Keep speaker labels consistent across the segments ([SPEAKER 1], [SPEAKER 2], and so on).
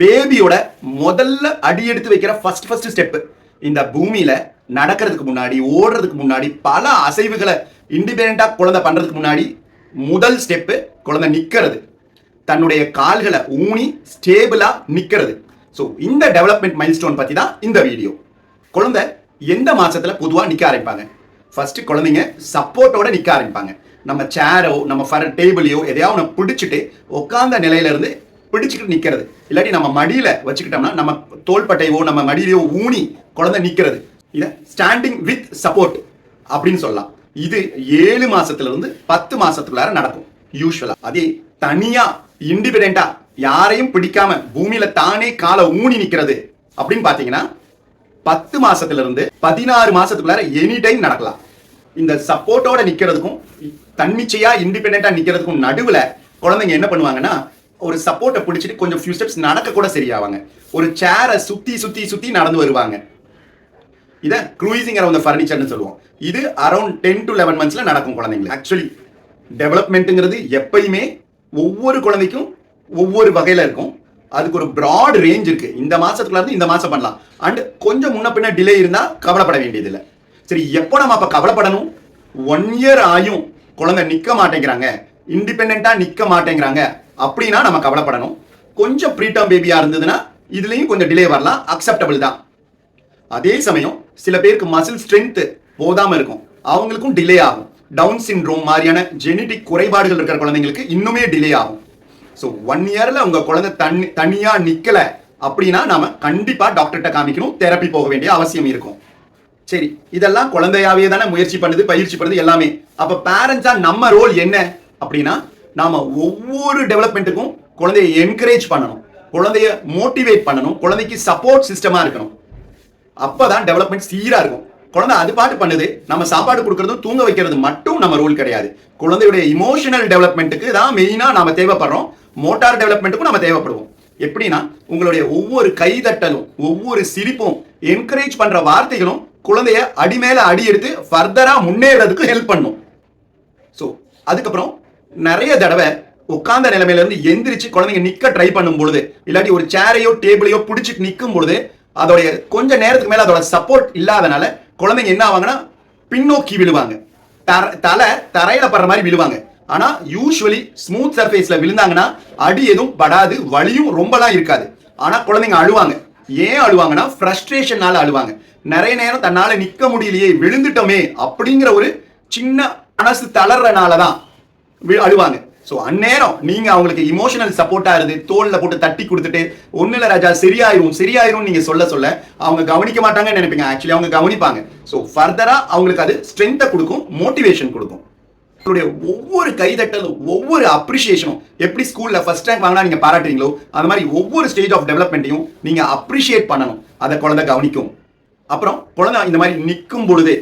[SPEAKER 1] பேபியோட முதல்ல அடி எடுத்து வைக்கிற ஃபர்ஸ்ட் ஃபர்ஸ்ட் ஸ்டெப் இந்த பூமியில நடக்கிறதுக்கு முன்னாடி ஓடுறதுக்கு முன்னாடி பல அசைவுகளை இண்டிபெண்டா குழந்தை பண்றதுக்கு முன்னாடி முதல் ஸ்டெப்பு குழந்தை நிற்கிறது தன்னுடைய கால்களை ஊனி ஸ்டேபிளா நிற்கிறது ஸோ இந்த டெவலப்மெண்ட் மைல்ஸ்டோன் பற்றி தான் இந்த வீடியோ குழந்தை எந்த மாதத்தில் பொதுவாக நிற்க ஆரம்பிப்பாங்க? ஃபஸ்ட்டு குழந்தைங்க சப்போர்ட்டோட நிற்க ஆரம்பிப்பாங்க. நம்ம சேரோ நம்ம ஃபர் டேபிளையோ எதையாவது ஒன்று பிடிச்சிட்டு உட்காந்த நிலையிலேருந்து பிடிச்சிக்கிட்டு நிற்கிறது இல்லாட்டி நம்ம மடியில் வச்சுக்கிட்டோம்னா நம்ம தோள்பட்டையோ நம்ம மடியிலையோ ஊனி குழந்தை நிற்கிறது இதை ஸ்டாண்டிங் வித் சப்போர்ட் அப்படின்னு சொல்லலாம். இது ஏழு மாசத்துல இருந்து பத்து மாசத்துக்குள்ளார நடக்கும். யூஸ்வலா அதே தனியா இண்டிபெண்டா யாரையும் பிடிக்காம பூமியில தானே காலை ஊனி நிக்கிறது அப்படின்னு பாத்தீங்கன்னா பத்து மாசத்துல இருந்து பதினாறு மாசத்துக்குள்ளார எனி டைம் நடக்கலாம். இந்த சப்போர்ட்டோட நிக்கிறதுக்கும் தன்னிச்சையா இண்டிபெண்டா நிக்கிறதுக்கும் நடுவுல குழந்தைங்க என்ன பண்ணுவாங்கன்னா ஒரு சப்போர்ட்டை பிடிச்சிட்டு கொஞ்சம் ஃபியூ ஸ்டெப்ஸ் நடக்க கூட சரியாவாங்க. ஒரு சேரை சுற்றி சுற்றி சுற்றி நடந்து வருவாங்க. இதை க்ரூயிசிங் அரௌண்ட் ஃபர்னிச்சர்னு சொல்லுவோம். இது அரௌண்ட் டென் டு லெவன் மந்த்ஸில் நடக்கும் குழந்தைங்களுக்கு. ஆக்சுவலி டெவலப்மெண்ட்டுங்கிறது எப்பயுமே ஒவ்வொரு குழந்தைக்கும் ஒவ்வொரு வகையில் இருக்கும். அதுக்கு ஒரு ப்ராட் ரேஞ்ச் இருக்கு. இந்த மாசத்துக்குள்ள இருந்து இந்த மாசம் பண்ணலாம். அண்ட் கொஞ்சம் முன்ன பின்ன டிலே இருந்தா கவலைப்பட வேண்டியதில்லை. சரி எப்போ நம்ம அப்ப கவலைப்படணும்? ஒன் இயர் ஆயும் குழந்தை நிக்க மாட்டேங்கிறாங்க. இண்டிபெண்டா நிக்க மாட்டேங்கிறாங்க. அப்படின்னா நம்ம கவலைப்படணும். கொஞ்சம் ப்ரீடம் பேபியாக இருந்ததுன்னா இதுலேயும் கொஞ்சம் டிலே வரலாம். அக்செப்டபிள் தான். அதே சமயம் சில பேருக்கு மசில் ஸ்ட்ரென்த்து போதாமல் இருக்கும். அவங்களுக்கும் டிலே ஆகும். டவுன் சின்ரோம் மாதிரியான ஜெனட்டிக் குறைபாடுகள் இருக்கிற குழந்தைங்களுக்கு இன்னுமே டிலே ஆகும். ஸோ ஒன் இயரில் உங்கள் குழந்தை தனி தனியாக நிற்கலை அப்படின்னா நாம கண்டிப்பாக டாக்டர்கிட்ட காமிக்கணும். தெரப்பி போக வேண்டிய அவசியம் இருக்கும். சரி இதெல்லாம் குழந்தையாவே தானே முயற்சி பண்ணுது பயிற்சி பண்ணுது எல்லாமே. அப்போ பேரண்ட்ஸாக நம்ம ரோல் என்ன அப்படின்னா நாம ஒவ்வொரு டெவலப்மெண்ட்டுக்கும் குழந்தைய என்கரேஜ் பண்ணணும். குழந்தைய மோட்டிவேட் பண்ணணும். குழந்தைக்கு சப்போர்ட் சிஸ்டமா இருக்கணும். அப்பதான் டெவலப்மெண்ட் சீரா இருக்கும். குழந்தை அது பாட்டு பண்ணுது நம்ம சாப்பாடு கொடுக்கறதும் தூங்க வைக்கிறது மட்டும் நம்ம ரோல் கிடையாது. குழந்தையுடைய இமோஷனல் டெவலப்மெண்ட்டுக்கு தான் மெயினா நாம தேவைப்படுறோம். மோட்டார் டெவலப்மெண்ட்டுக்கும் நம்ம தேவைப்படுவோம். எப்படின்னா உங்களுடைய ஒவ்வொரு கைதட்டலும் ஒவ்வொரு சிரிப்பும் என்கரேஜ் பண்ற வார்த்தைகளும் குழந்தைய அடி மேலே அடி எடுத்து ஃபர்தரா முன்னேறதுக்கு ஹெல்ப் பண்ணும். ஸோ அதுக்கப்புறம் நிறைய தடவை உட்கார்ந்த நிலைமையில இருந்து எந்திரிச்சு குழந்தைங்க நிக்க ட்ரை பண்ணும் பொழுது இல்லாட்டி ஒரு சேரையோ டேபிளையோ பிடிச்சிட்டு நிற்கும் பொழுது அதோடைய கொஞ்ச நேரத்துக்கு மேல அதோட சப்போர்ட் இல்லாதனால குழந்தைங்க என்ன ஆவாங்கன்னா பின்னோக்கி விழுவாங்க. தர- தலை தரையில படுற மாதிரி விழுவாங்க. ஆனா யூஸ்வலி ஸ்மூத் சர்ஃபேஸ்ல விழுந்தாங்கன்னா அடி எதுவும் படாது வலியும் ரொம்பலாம் இருக்காது. ஆனா குழந்தைங்க அழுவாங்க. ஏன் அழுவாங்கன்னா ஃப்ரஸ்ட்ரேஷனால அழுவாங்க. நிறைய நேரம் தன்னால நிக்க முடியலையே விழுந்துட்டோமே அப்படிங்கிற ஒரு சின்ன மனசு தளர்றனால தான் அழுவாங்க. ஸோ அந்நேரம் நீங்க அவங்களுக்கு இமோஷனல் சப்போர்ட்டா இருந்து தோல்ல போட்டு தட்டி கொடுத்துட்டு ஒண்ணு இல்ல ராஜா சரியாயிரும் சரியாயிரும் நீங்க சொல்ல சொல்ல அவங்க கவனிக்க மாட்டாங்கன்னு நினைப்பீங்க. ஆக்சுவலி அவங்க கவனிப்பாங்க. ஸோ ஃபர்தரா அவங்களுக்கு அது ஸ்ட்ரென்த்தை கொடுக்கும் மோட்டிவேஷன் கொடுக்கும். உங்களுடைய ஒவ்வொரு கைதட்டலும் ஒவ்வொரு அப்ரிஷியேஷனும் எப்படி ஸ்கூல்ல ஃபர்ஸ்ட் ரேங்க் வாங்கினா நீங்க பாராட்டுறீங்களோ அந்த மாதிரி ஒவ்வொரு ஸ்டேஜ் ஆஃப் டெவலப்மெண்ட்டையும் நீங்க அப்ரிஷியேட் பண்ணணும். அதை குழந்தை கவனிக்கும். அப்புறம் குழந்தை இந்த மாதிரி நிற்கும் பொழுது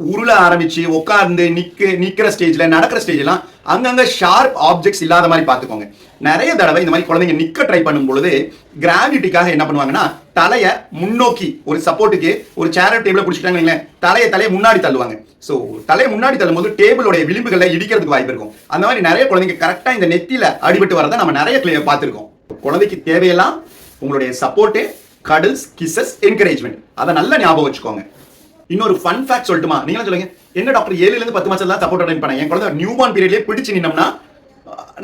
[SPEAKER 1] உருள ஆரம்பிச்சு உட்கார்ந்து நிக்க நிக்கிற ஸ்டேஜ்ல நடக்கிற ஸ்டேஜ்லாம் அங்கங்க ஷார்ப் ஆப்ஜெக்ட்ஸ் இல்லாத மாதிரி பார்த்துக்கோங்க. நிறைய தடவை இந்த மாதிரி குழந்தைங்க நிக்க ட்ரை பண்ணும் பொழுது கிராவிட்டிக்காக என்ன பண்ணுவாங்கன்னா தலைய முன்னோக்கி ஒரு சப்போர்ட்டுக்கு ஒரு சேர் டேபிள பிடிச்சிட்டாங்க தலையை தலையை முன்னாடி தள்ளுவாங்க. ஸோ தலையை முன்னாடி தள்ளும்போது டேபிளோட விளிம்புகளை இடிக்கிறதுக்கு வாய்ப்பு இருக்கும். அந்த மாதிரி நிறைய குழந்தைங்க கரெக்டா இந்த நெத்தியில அடிபட்டு வரதை நம்ம நிறைய பார்த்துருக்கோம். குழந்தைக்கு தேவையெல்லாம் உங்களுடைய சப்போர்ட்டு கடல்ஸ் கிசஸ் என்கரேஜ்மெண்ட் அதை நல்லா ஞாபகம் வச்சுக்கோங்க. இன்னொரு ஃபன் ஃபேக்ட் சொல்லட்டுமா? நீங்களும் சொல்லுங்க. என்ன டாக்டர் ஏழுல இருந்து பத்து மாசம் தான் சப்போர்ட் அட்டன் பண்ண என் குழந்தை நியூ பார்ன் பீரியட்லயே பிடிச்சு நின்னோம்னா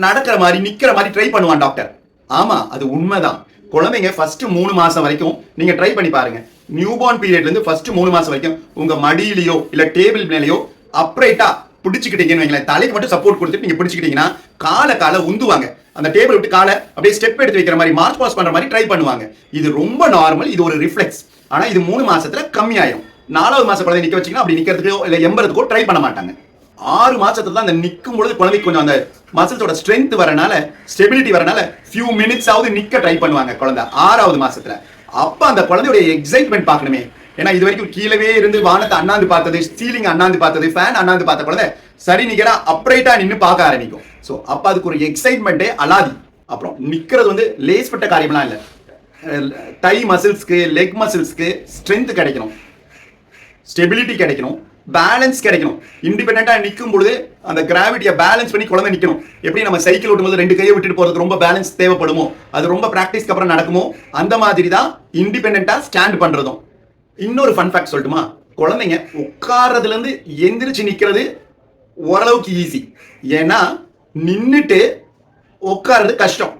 [SPEAKER 1] நடக்கிற மாதிரி நிக்கிற மாதிரி ட்ரை பண்ணுவான் டாக்டர் ஆமா அது உண்மைதான். குழந்தைங்க ஃபர்ஸ்ட் மூணு மாசம் வரைக்கும் நீங்க ட்ரை பண்ணி பாருங்க. நியூ பார்ன் பீரியட்ல இருந்து ஃபர்ஸ்ட் மூணு மாசம் வரைக்கும் உங்க மடியிலயோ இல்ல டேபிள் மேலேயோ அப்ரைட்டா பிடிச்சிக்கிட்டீங்கன்னு வைங்களேன். தலைக்கு மட்டும் சப்போர்ட் கொடுத்துட்டு நீங்க பிடிச்சிக்கிட்டீங்கன்னா காலை காலை உந்துவாங்க. அந்த டேபிள் விட்டு காலை அப்படியே ஸ்டெப் எடுத்து வைக்கிற மாதிரி மார்ச் பாஸ் பண்ற மாதிரி ட்ரை பண்ணுவாங்க. இது ரொம்ப நார்மல் இது ஒரு ரிஃப்ளெக்ஸ் ஆனா இது மூணு மாசத்துல கம்மியாயிரும். நாலாவது மாச குழந்தை நிக்க வச்சீங்கன்னா அப்படி நிக்கிறதுக்கோ இல்ல எம்பறதுக்கோ ட்ரை பண்ண மாட்டாங்க. ஆறு மாசத்துல தான் அந்த நிக்கும் பொழுது குழந்தைக்கு கொஞ்சம் அந்த மசில்ஸோட ஸ்ட்ரென்த் வரனால ஸ்டெபிலிட்டி வரனால ஃபியூ மினிட்ஸ் ஆவது நிக்க ட்ரை பண்ணுவாங்க குழந்தை. ஆறாவது மாசத்துல. அப்ப அந்த குழந்தையோட எக்ஸைட்மெண்ட் பார்க்கணுமே. ஏன்னா இது வரைக்கும் கீழவே இருந்து வானத்தை அண்ணாந்து பார்த்தது சீலிங் அண்ணாந்து பார்த்தது ஃபேன் அண்ணாந்து பார்த்த குழந்தை சரி நிக்கிறா அப்ரைட்டா நின்னு பார்க்க ஆரம்பிக்கும். சோ அப்ப அதுக்கு ஒரு எக்ஸைட்மெண்ட்டே அலாதி. அப்புறம் நிக்கிறது வந்து லேஸ்பட்ட காரியம்லாம் இல்லை. டை மசில்ஸ்க்கு லெக் மசில்ஸ்க்கு ஸ்ட்ரென்த் கிடைக்கணும். ஸ்டெபிலிட்டி கிடைக்கணும் பேலன்ஸ் கிடைக்கணும். இண்டிபெண்டா நிற்கும் பொழுது அந்த கிராவிட்டியை பேலன்ஸ் பண்ணி குழந்தை நிற்கணும் எப்படி நம்ம சைக்கிள் ஓட்டும்போது ரெண்டு கையை விட்டுட்டு போகிறது ரொம்ப பேலன்ஸ் தேவைப்படுமோ? அது ரொம்ப ப்ராக்டிஸ்க்கு அப்புறம் நடக்குமோ? அந்த மாதிரி தான் இண்டிபெண்ட்டாக ஸ்டாண்ட் பண்ணுறதும் இன்னொரு ஃபன் ஃபேக்ட் சொல்லட்டுமா? குழந்தைங்க உட்கார்றதுலேருந்து எந்திரிச்சு நிற்கிறது ஓரளவுக்கு ஈஸி ஏன்னா நின்றுட்டு உட்கார்றது கஷ்டம்.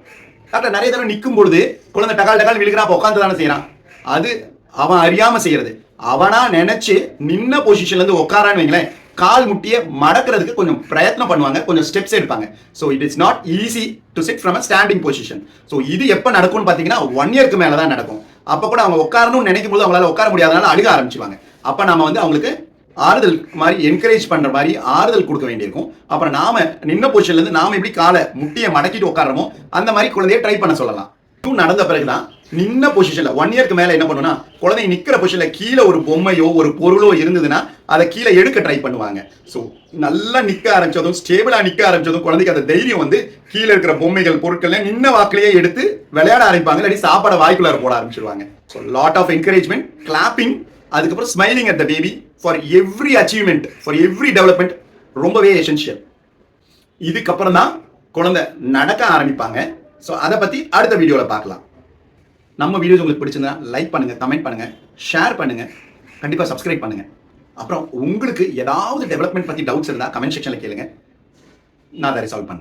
[SPEAKER 1] கரெக்டாக நிறைய தடவை நிற்கும் பொழுது குழந்தை டகால் டகால் விழுகிறான் அப்போ உட்காந்து தானே செய்கிறான் அது அவன் அறியாமல் செய்கிறது அவனா நினைச்சு நின்ன பொசிஷன்ல இருந்து உட்காரான்னு வைங்களேன் கால் முட்டியை மடக்கிறதுக்கு கொஞ்சம் பிரயத்னம் பண்ணுவாங்க கொஞ்சம் ஸ்டெப்ஸ் எடுப்பாங்க. So it is not easy to sit from a standing position so இது எப்போ நடக்கும்னு பார்த்தீங்கன்னா ஒன் இயர்க்கு மேலே தான் நடக்கும். அப்போ கூட அவங்க உட்காரணும்னு நினைக்கும் போது அவங்களால உட்கார முடியாதனால அழுக ஆரம்பிச்சுவாங்க அப்போ நாம வந்து அவங்களுக்கு ஆறுதல் மாதிரி என்கரேஜ் பண்ணுற மாதிரி ஆறுதல் கொடுக்க வேண்டியிருக்கும். அப்புறம் நாம நின்ன பொசிஷன்லேருந்து நாம எப்படி காலை முட்டியை மடக்கிட்டு உட்காரமோ அந்த மாதிரி குழந்தைய ட்ரை பண்ண சொல்லலாம். இதுவும் நடந்த பிறகுதான் நின்ன பொசிஷன்ல ஒன் இயர்க்கு மேல என்ன பண்ணுனா குழந்தைங்க நிக்கிற பொசிஷன்ல கீழே ஒரு பொம்மையோ ஒரு பொருளோ இருந்ததுன்னா அதை கீழே எடுக்க ட்ரை பண்ணுவாங்க. ஸோ நல்லா நிக்க ஆரம்பிச்சதும் ஸ்டேபிளா நிக்க ஆரம்பிச்சதும் குழந்தைக்கு அந்த தைரியம் வந்து கீழே இருக்கிற பொம்மைகள் பொருட்கள் நின்ன வாக்கிலேயே எடுத்து விளையாட ஆரம்பிப்பாங்க இல்லாட்டி சாப்பாட வாய்க்குள்ளார போட ஆரம்பிச்சிருவாங்க. So lot of encouragement clapping அதுக்கப்புறம் smiling at the baby for every achievement for every development ரொம்பவே எசென்ஷியல் இதுக்கப்புறம் தான் குழந்தை நடக்க ஆரம்பிப்பாங்க. ஸோ அதை பற்றி அடுத்த வீடியோவில் பார்க்கலாம். நம்ம வீடியோஸ் உங்களுக்கு பிடிச்சிருந்தா லைக் பண்ணுங்க கமெண்ட் பண்ணுங்க ஷேர் பண்ணுங்க கண்டிப்பாக சப்ஸ்கிரைப் பண்ணுங்க. அப்புறம் உங்களுக்கு ஏதாவது டெவலப்மெண்ட் பற்றி டவுட்ஸ் இருந்தால் கமெண்ட் செக்ஷனில் கேளுங்க. நான் அதை ரிசால்வ் பண்ணுறேன்